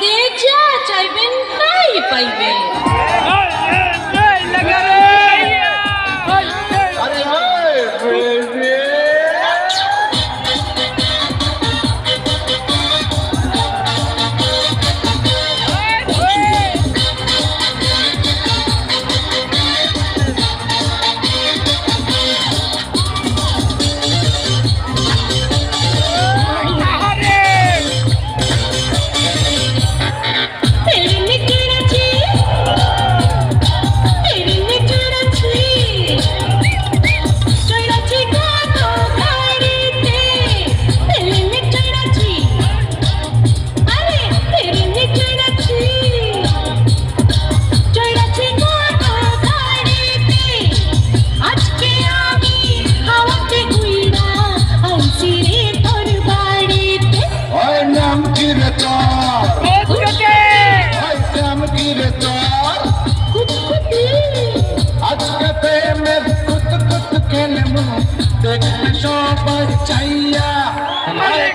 আপনাদের যা চাইবেন তাই পাইবেন। কেমন দেখবে সবাই চাইয়া মায়া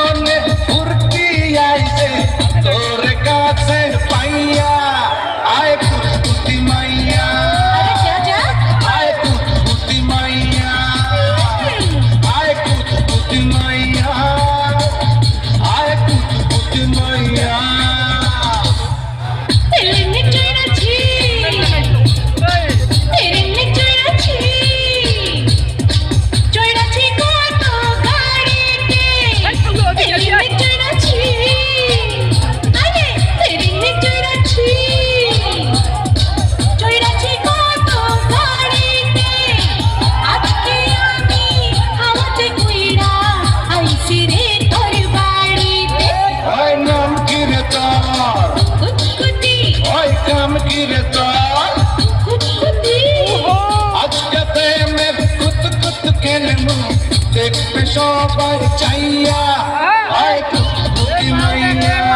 মনে সবাই চাইয়া হয়। মাইয়া।